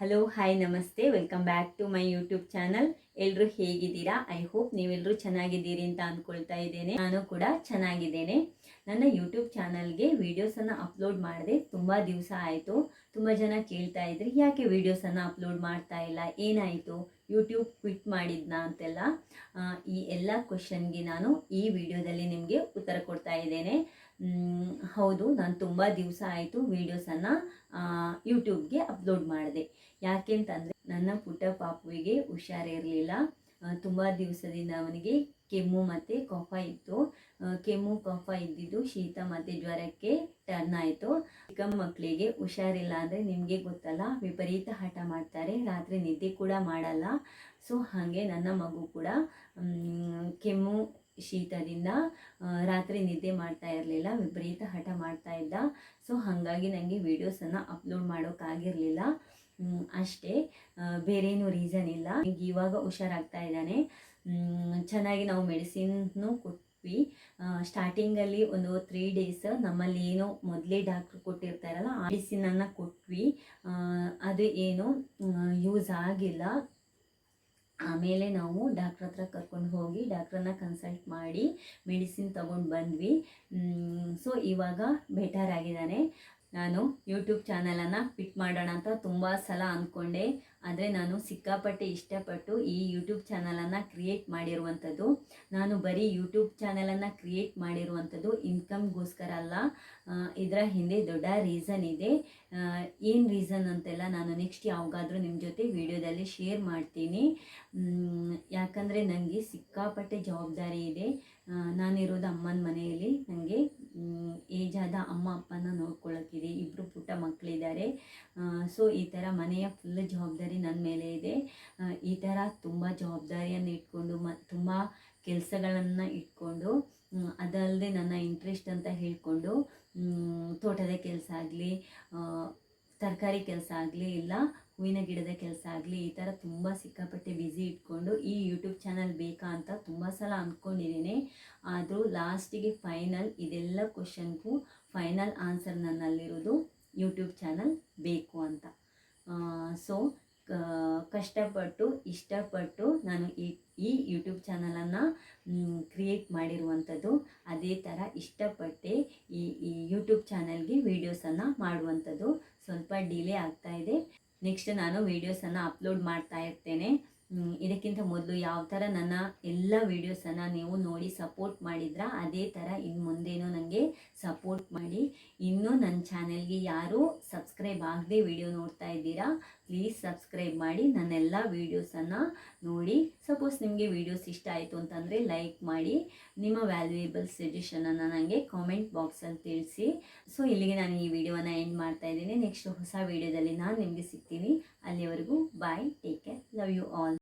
Hello hi ನಮಸ್ತೆ. Welcome back to my YouTube channel ಎಲ್ಲರೂ ಹೇಗಿದ್ದೀರಾ? ಐ ಹೋಪ್ ನೀವೆಲ್ಲರೂ ಚೆನ್ನಾಗಿದ್ದೀರಿ ಅಂತ ಅಂದ್ಕೊಳ್ತಾ ಇದ್ದೇನೆ. ನಾನು ಕೂಡ ಚೆನ್ನಾಗಿದ್ದೇನೆ. ನನ್ನ ಯೂಟ್ಯೂಬ್ ಚಾನಲ್ಗೆ ವೀಡಿಯೋಸನ್ನು ಅಪ್ಲೋಡ್ ಮಾಡಿದೆ ತುಂಬ ದಿವಸ ಆಯಿತು. ತುಂಬ ಜನ ಕೇಳ್ತಾ ಇದ್ರಿ, ಯಾಕೆ ವೀಡಿಯೋಸನ್ನು ಅಪ್ಲೋಡ್ ಮಾಡ್ತಾ ಇಲ್ಲ? ಏನಾಯಿತು? ಯೂಟ್ಯೂಬ್ ಕ್ವಿಟ್ ಮಾಡಿದ್ನಾ? ಅಂತೆಲ್ಲ. ಈ ಎಲ್ಲ ಕ್ವಶನ್ಗೆ ನಾನು ಈ ವಿಡಿಯೋದಲ್ಲಿ ನಿಮಗೆ ಉತ್ತರ ಕೊಡ್ತಾ ಇದ್ದೇನೆ. ಹೌದು, ನಾನು ತುಂಬ ದಿವಸ ಆಯಿತು ವೀಡಿಯೋಸನ್ನು ಯೂಟ್ಯೂಬ್ಗೆ ಅಪ್ಲೋಡ್ ಮಾಡಿದೆ. ಯಾಕೆ ಅಂತಂದರೆ, ನನ್ನ ಪುಟ್ಟ ಪಾಪುವಿಗೆ ಹುಷಾರಿರಲಿಲ್ಲ ತುಂಬ ದಿವಸದಿಂದ ಅವನಿಗೆ ಕೆಮ್ಮು ಮತ್ತು ಕಫ ಇತ್ತು. ಕೆಮ್ಮು, ಕಫ ಇದ್ದಿದ್ದು ಶೀತ ಮತ್ತು ಜ್ವರಕ್ಕೆ ಟರ್ನ್ ಆಯಿತು. ಚಿಕ್ಕ ಮಕ್ಕಳಿಗೆ ಹುಷಾರಿಲ್ಲ ಅಂದರೆ ನಿಮಗೆ ಗೊತ್ತಲ್ಲ, ವಿಪರೀತ ಹಠ ಮಾಡ್ತಾರೆ. ರಾತ್ರಿ ನಿದ್ದೆ ಕೂಡ ಮಾಡಲ್ಲ. ಸೊ ಹಾಗೆ ನನ್ನ ಮಗು ಕೂಡ ಕೆಮ್ಮು ಶೀತದಿಂದ ರಾತ್ರಿ ನಿದ್ದೆ ಮಾಡ್ತಾ ಇರಲಿಲ್ಲ, ವಿಪರೀತ ಹಠ ಮಾಡ್ತಾ ಇದ್ದ. ಸೊ ಹಾಗಾಗಿ ನನಗೆ ವೀಡಿಯೋಸನ್ನು ಅಪ್ಲೋಡ್ ಮಾಡೋಕ್ಕಾಗಿರಲಿಲ್ಲ ಅಷ್ಟೇ. ಬೇರೇನು ರೀಸನ್ ಇಲ್ಲ. ಈಗ ಇವಾಗ ಹುಷಾರಾಗ್ತಾ ಇದ್ದಾನೆ. ಚೆನ್ನಾಗಿ ನಾವು ಮೆಡಿಸಿನ್ನು ಕೊಟ್ವಿ. ಸ್ಟಾರ್ಟಿಂಗಲ್ಲಿ ಒಂದು ತ್ರೀ ಡೇಸ್ ನಮ್ಮಲ್ಲಿ ಏನೋ ಮೊದಲೇ ಡಾಕ್ಟ್ರು ಕೊಟ್ಟಿರ್ತಾರಲ್ಲ, ಆ ಮೆಡಿಸಿನನ್ನು ಕೊಟ್ವಿ. ಅದು ಏನು ಯೂಸ್ ಆಗಿಲ್ಲ. ಆಮೇಲೆ ನಾವು ಡಾಕ್ಟ್ರ್ ಹತ್ರ ಕರ್ಕೊಂಡು ಹೋಗಿ ಡಾಕ್ಟ್ರನ್ನ ಕನ್ಸಲ್ಟ್ ಮಾಡಿ ಮೆಡಿಸಿನ್ ತಗೊಂಡು ಬಂದ್ವಿ. ಸೊ ಇವಾಗ ಬೆಟರ್ ಆಗಿದ್ದಾನೆ. ನಾನು ಯೂಟ್ಯೂಬ್ ಚಾನಲನ್ನು ಫಿಟ್ ಮಾಡೋಣ ಅಂತ ತುಂಬ ಸಲ ಅಂದ್ಕೊಂಡೆ ಆದರೆ ನಾನು ಸಿಕ್ಕಾಪಟ್ಟೆ ಇಷ್ಟಪಟ್ಟು ಈ ಯೂಟ್ಯೂಬ್ ಚಾನಲನ್ನು ಕ್ರಿಯೇಟ್ ಮಾಡಿರುವಂಥದ್ದು. ನಾನು ಬರೀ ಯೂಟ್ಯೂಬ್ ಚಾನಲನ್ನು ಕ್ರಿಯೇಟ್ ಮಾಡಿರುವಂಥದ್ದು ಇನ್ಕಮ್ಗೋಸ್ಕರ ಅಲ್ಲ. ಇದರ ಹಿಂದೆ ದೊಡ್ಡ ರೀಸನ್ ಇದೆ. ಏನು ರೀಸನ್ ಅಂತೆಲ್ಲ ನಾನು ನೆಕ್ಸ್ಟ್ ಯಾವಾಗಾದರೂ ನಿಮ್ಮ ಜೊತೆ ವಿಡಿಯೋದಲ್ಲಿ ಶೇರ್ ಮಾಡ್ತೀನಿ. ಯಾಕಂದರೆ ನನಗೆ ಸಿಕ್ಕಾಪಟ್ಟೆ ಜವಾಬ್ದಾರಿ ಇದೆ. ನಾನಿರೋದು ಅಮ್ಮನ ಮನೆಯಲ್ಲಿ. ನನಗೆ ಏಜ್ ಆದ ಅಮ್ಮ ಅಪ್ಪನ ನೋಡ್ಕೊಳ್ಳೋಕ್ಕಿದೆ ಇಬ್ಬರು ಪುಟ್ಟ ಮಕ್ಕಳಿದ್ದಾರೆ ಸೊ ಈ ಥರ ಮನೆಯ ಫುಲ್ ಜವಾಬ್ದಾರಿ ನನ್ನ ಮೇಲೆ ಇದೆ. ಈ ಥರ ತುಂಬ ಜವಾಬ್ದಾರಿಯನ್ನು ಇಟ್ಕೊಂಡು ಮ, ತುಂಬ ಕೆಲಸಗಳನ್ನು ಇಟ್ಕೊಂಡು ಅದಲ್ಲದೆ ನನ್ನ ಇಂಟ್ರೆಸ್ಟ್ ಅಂತ ಹೇಳಿಕೊಂಡು ತೋಟದ ಕೆಲಸ ಆಗಲಿ ತರಕಾರಿ ಕೆಲಸ ಆಗಲಿ, ಇಲ್ಲ ಹೂವಿನ ಗಿಡದ ಕೆಲಸ ಆಗಲಿ, ಈ ಥರ ತುಂಬ ಸಿಕ್ಕಾಪಟ್ಟೆ ಬ್ಯುಸಿ ಇಟ್ಕೊಂಡು, ಈ ಯೂಟ್ಯೂಬ್ ಚಾನಲ್ ಬೇಕಾ ಅಂತ ತುಂಬ ಸಲ ಅಂದ್ಕೊಂಡಿದ್ದೀನಿ ಆದರೂ ಲಾಸ್ಟಿಗೆ ಫೈನಲ್ ಇದೆಲ್ಲ ಕ್ವಶನ್ಗೂ ಫೈನಲ್ ಆನ್ಸರ್ ನನ್ನಲ್ಲಿರೋದು ಯೂಟ್ಯೂಬ್ ಚಾನಲ್ ಬೇಕು ಅಂತ. ಸೊ ಕಷ್ಟಪಟ್ಟು, ಇಷ್ಟಪಟ್ಟು ನಾನು ಈ ಈ ಯೂಟ್ಯೂಬ್ ಚಾನಲನ್ನು ಕ್ರಿಯೇಟ್ ಮಾಡಿರುವಂಥದ್ದು. ಅದೇ ಥರ ಇಷ್ಟಪಟ್ಟೆ ಈ ಈ ಯೂಟ್ಯೂಬ್ ಚಾನಲ್ಗೆ ವೀಡಿಯೋಸನ್ನು ಮಾಡುವಂಥದ್ದು. ಸ್ವಲ್ಪ ಡಿಲೇ ಆಗ್ತಾ ಇದೆ. ನೆಕ್ಸ್ಟ್ ನಾನು ವೀಡಿಯೋಸನ್ನು ಅಪ್ಲೋಡ್ ಮಾಡ್ತಾ ಇರ್ತೇನೆ. ಇದಕ್ಕಿಂತ ಮೊದಲು ಯಾವ ಥರ ನನ್ನ ಎಲ್ಲ ವೀಡಿಯೋಸನ್ನು ನೀವು ನೋಡಿ ಸಪೋರ್ಟ್ ಮಾಡಿದ್ರ, ಅದೇ ಥರ ಇನ್ನು ಮುಂದೇನೂ ನನಗೆ ಸಪೋರ್ಟ್ ಮಾಡಿ. ಇನ್ನೂ ನನ್ನ ಚಾನೆಲ್ಗೆ ಯಾರು ಸಬ್ಸ್ಕ್ರೈಬ್ ಆಗದೆ ವಿಡಿಯೋ ನೋಡ್ತಾ ಇದ್ದೀರಾ ಪ್ಲೀಸ್ ಸಬ್ಸ್ಕ್ರೈಬ್ ಮಾಡಿ ನನ್ನೆಲ್ಲ ವೀಡಿಯೋಸನ್ನು ನೋಡಿ ಸಪೋಸ್ ನಿಮಗೆ ವೀಡಿಯೋಸ್ ಇಷ್ಟ ಆಯಿತು ಅಂತಂದರೆ ಲೈಕ್ ಮಾಡಿ, ನಿಮ್ಮ ವ್ಯಾಲ್ಯೂಯೇಬಲ್ ಸಜೆಷನನ್ನು ನನಗೆ ಕಾಮೆಂಟ್ ಬಾಕ್ಸಲ್ಲಿ ತಿಳಿಸಿ. ಸೊ ಇಲ್ಲಿಗೆ ನಾನು ಈ ವಿಡಿಯೋನ ಎಂಡ್ ಮಾಡ್ತಾ ಇದ್ದೀನಿ. ನೆಕ್ಸ್ಟ್ ಹೊಸ ವಿಡಿಯೋದಲ್ಲಿ ನಾನು ನಿಮಗೆ ಸಿಗ್ತೀನಿ. ಅಲ್ಲಿವರೆಗೂ bye take care love you all